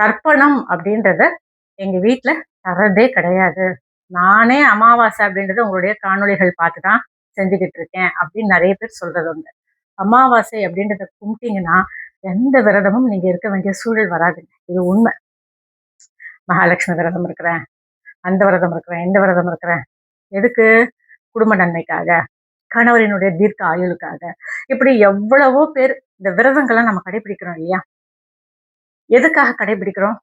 தர்ப்பணம் அப்படின்றத எங்க வீட்டுல தர்றதே கிடையாது. நானே அமாவாசை அப்படின்றத உங்களுடைய காணொளிகள் பார்த்து தான் செஞ்சுக்கிட்டு இருக்கேன் அப்படின்னு நிறைய பேர் சொல்றது உண்டு. அமாவாசை அப்படின்றத கும்பிட்டீங்கன்னா எந்த விரதமும் நீங்க இருக்க வேண்டிய சூழல் வராதுங்க. இது உண்மை. மகாலட்சுமி விரதம் இருக்கிறேன் அந்த விரதம் இருக்கிறேன் இந்த விரதம் இருக்கிறேன். எதுக்கு? குடும்ப நன்மைக்காக கணவரினுடைய தீர்க்க ஆயுளுக்காக. இப்படி எவ்வளவோ பேர் இந்த விரதங்களை நம்ம கடைபிடிக்கிறோம் இல்லையா? எதுக்காக கடைபிடிக்கிறோம்?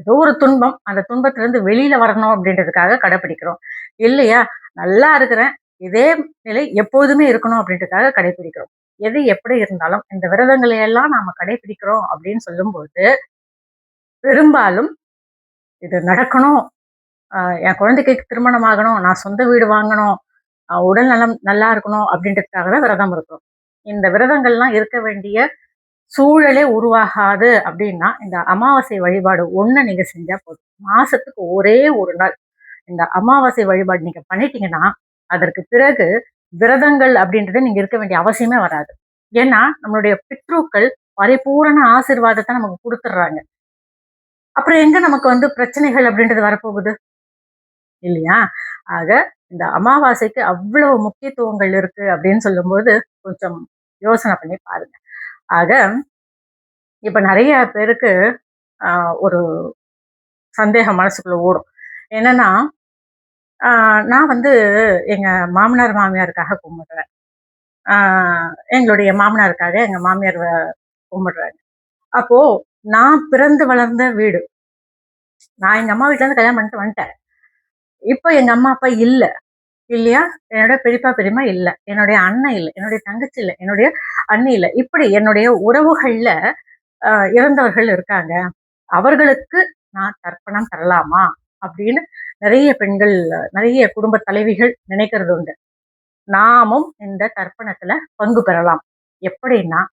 ஏதோ ஒரு துன்பம். அந்த துன்பத்திலேருந்து வெளியில வரணும் அப்படின்றதுக்காக கடைபிடிக்கிறோம். இல்லையா? நல்லா இருக்கிறேன். இதே நிலை எப்போதுமே இருக்கணும் அப்படின்றதுக்காக கடைபிடிக்கிறோம். எது எப்படி இருந்தாலும் இந்த விரதங்களை எல்லாம் நாம கடைபிடிக்கிறோம் அப்படின்னு சொல்லும்போது பெரும்பாலும் இது நடக்கணும். என் குழந்தைக்கு திருமணம் ஆகணும். நான் சொந்த வீடு வாங்கணும். உடல் நலம் நல்லா இருக்கணும் அப்படின்றதுக்காக தான் விரதம் இருக்கும் இந்த விரதங்கள்லாம் இருக்க வேண்டிய சூழலே உருவாகாது அப்படின்னா இந்த அமாவாசை வழிபாடு ஒன்று நீங்கள் செஞ்சால் போதும். மாதத்துக்கு ஒரே ஒரு நாள். இந்த அமாவாசை வழிபாடு நீங்கள் பண்ணிட்டீங்கன்னா அதற்கு பிறகு விரதங்கள் அப்படின்றத நீங்கள் இருக்க வேண்டிய அவசியமே வராது. ஏன்னா நம்மளுடைய பித்ருக்கள் பரிபூரண ஆசிர்வாதத்தை நமக்கு கொடுத்துட்றாங்க அப்புறம் எங்கே நமக்கு வந்து பிரச்சனைகள் அப்படின்றது வரப்போகுது? இல்லையா? ஆக இந்த அமாவாசைக்கு அவ்வளவு முக்கியத்துவங்கள் இருக்கு அப்படின்னு சொல்லும்போது கொஞ்சம் யோசனை பண்ணி பாருங்க. ஆக இப்போ நிறைய பேருக்கு ஒரு சந்தேகம் மனசுக்குள்ள ஓடும். என்னன்னா நான் வந்து எங்கள் மாமனார் மாமியாருக்காக கும்பிடுறேன். எங்களுடைய மாமனாருக்காக எங்கள் மாமியார் கும்பிடுறாங்க. அப்போ நான் பிறந்து வளர்ந்த வீடு நான் எங்கள் அம்மா வீட்டிலேருந்து கல்யாணம் பண்ணிட்டு வந்துட்டேன். இப்போ எங்கள் அம்மா அப்பா இல்லை. இல்லையா? என்னோட பெரியப்பா பெரியம்மா இல்லை. என்னுடைய அண்ணன் இல்லை. என்னுடைய தங்கச்சி இல்லை. என்னுடைய அண்ணி இல்லை. இப்படி என்னுடைய உறவுகள்ல இறந்தவர்கள் இருக்காங்க. அவர்களுக்கு நான் தர்ப்பணம் தரலாமா? அப்படின்னு நிறைய பெண்கள் நிறைய குடும்ப தலைவிகள் நினைக்கிறது உண்டு. நாமும் இந்த தர்ப்பணத்துல பங்கு பெறலாம். எப்படின்னா